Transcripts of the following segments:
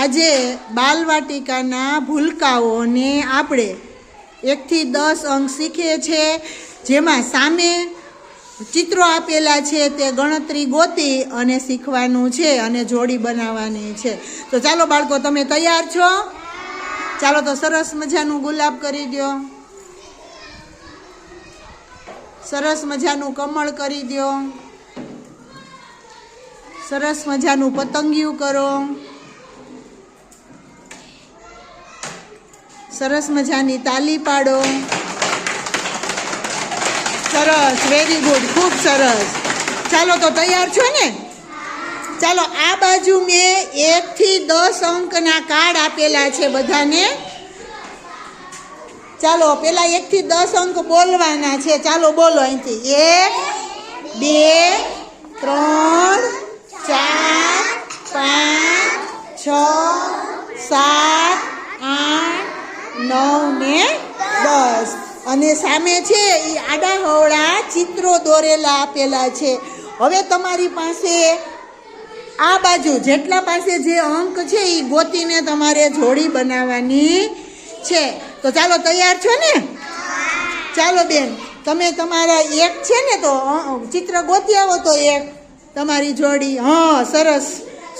આજે બાલવાટિકાના ભૂલકાઓને આપણે એકથી દસ અંક શીખીએ છીએ, જેમાં સામે ચિત્રો આપેલા છે તે ગણતરી ગોતી અને શીખવાનું છે અને જોડી બનાવવાની છે. તો ચાલો બાળકો, તમે તૈયાર છો? ચાલો તો સરસ મજાનું ગુલાબ કરી દો સરસ મજાનું કમળ કરી દો સરસ મજાનું પતંગિયું કરો. સરસ મજાની તાલી પાડો. સરસ વેરી ગુડ ખૂબ સરસ. ચાલો તો તૈયાર છો ને? ચાલો, આ બાજુ મેં એક થી દસ અંકના કાર્ડ આપેલા છે બધાને. ચાલો, પેલા એક થી દસ અંક બોલવાના છે. ચાલો બોલો અહીંથી. એક, બે નવ ને દસ. અને સામે છે એ આડા હવળા ચિત્રો દોરેલા આપેલા છે. હવે તમારી પાસે આ બાજુ જેટલા પાસે જે અંક છે એ ગોતીને તમારે જોડી બનાવવાની છે. તો ચાલો તૈયાર છો ને? ચાલો બેન, તમે તમારા એક છે ને તો ચિત્ર ગોતી આવો તો એક. તમારી જોડી, હા, સરસ.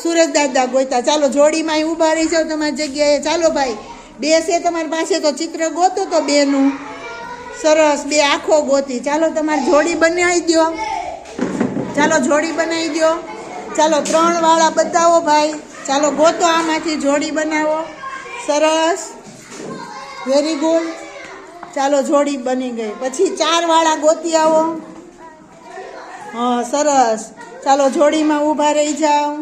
સુરજ દાદા ગોતા ચાલો જોડીમાં ઊભા રહી જાઓ તમારી જગ્યાએ. ચાલો ભાઈ. બે છે તમારી પાસે તો ચિત્ર ગોતો તો બેનું. સરસ, બે આખો ગોતી. ચાલો તમારી જોડી બનાવી દો ચાલો જોડી બનાવી દો ચાલો ત્રણ વાળા બતાવો ભાઈ. ચાલો ગોતો આમાંથી જોડી બનાવો. સરસ. વેરી ગુડ ચાલો જોડી બની ગઈ. પછી ચાર વાળા ગોતી આવો. હા, સરસ. ચાલો જોડીમાં ઊભા રહી જાઓ.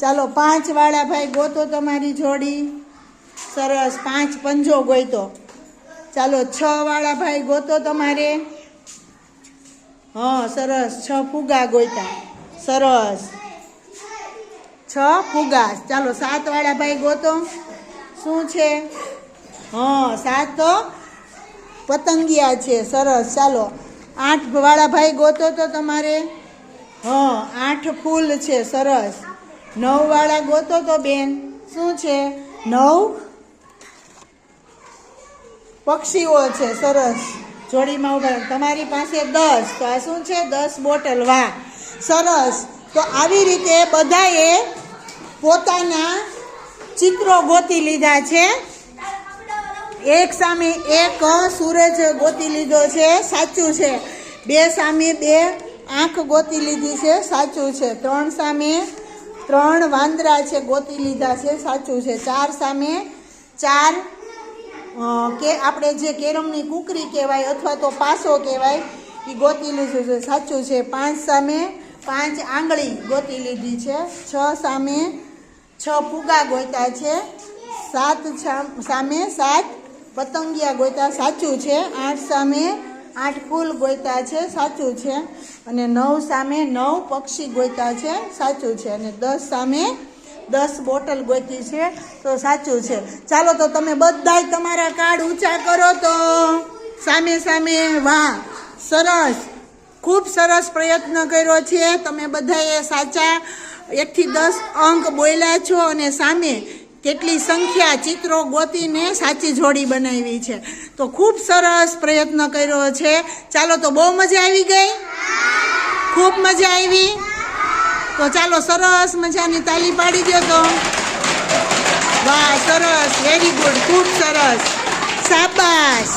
ચાલો પાંચ વાળા ભાઈ ગોતો તમારી જોડી. સરસ, પાંચ પંજો ગોઈતો ચાલો, છ વાળા ભાઈ ગોતો તમારે. હા, સરસ, છ ફુગા ગોઈતા સરસ. છ ફુગા. ચાલો, સાત વાળા ભાઈ ગોતો. શું છે? હા, સાત તો પતંગિયા છે. સરસ, ચાલો. આઠ વાળા ભાઈ ગોતો તો તમારે. હા, આઠ ફૂલ છે. સરસ. નવ વાળા ગોતો તો બેન. શું છે? નવ પક્ષીઓ છે, સરસ. જોડીમાં ઊભા તમારી પાસે દસ. તો આ શું છે? દસ બોટલ. વાહ. સરસ. તો આવી રીતે બધાએ પોતાના ચિત્રો ગોતી લીધા છે. એક સામે એક સૂરજ ગોતી લીધો છે. સાચું છે. બે સામે બે આંખ ગોતી લીધી છે. સાચું છે. ત્રણ સામે ત્રણ વાંદરા છે ગોતી લીધા છે. સાચું છે. ચાર સામે ચાર કે આપણે જે કેરમની કુકરી કહેવાય અથવા તો પાસો કહેવાય એ ગોતી લીધું છે. સાચું છે. પાંચ સામે પાંચ આંગળી ગોતી લીધી છે. છ સામે છ ફુગા ગોતા છે. સાત સામે સાત પતંગિયા ગોતા સાચું છે. આઠ સામે આઠ ફૂલ ગોતા છે. સાચું છે. અને નવ સામે નવ પક્ષી ગોતા છે. સાચું છે. અને દસ સામે દસ બોટલ ગોતી છે, તો સાચું છે. ચાલો તો તમે બધાય તમારા કાર્ડ ઊંચા કરો તો. સામે સામે વાહ, સરસ. ખૂબ સરસ પ્રયત્ન કર્યો છે. તમે બધાએ સાચા એકથી દસ અંક બોલ્યા છો અને સામે કેટલી સંખ્યા ચિત્રો ગોતીને સાચી જોડી બનાવી છે. તો ખૂબ સરસ પ્રયત્ન કર્યો છે. ચાલો તો બહુ મજા આવી ગઈ? ખૂબ મજા આવી? તો ચાલો સરસ મજાની તાલી પાડી દો તો. વાહ, સરસ વેરી ગુડ ખૂબ સરસ. શાબાશ.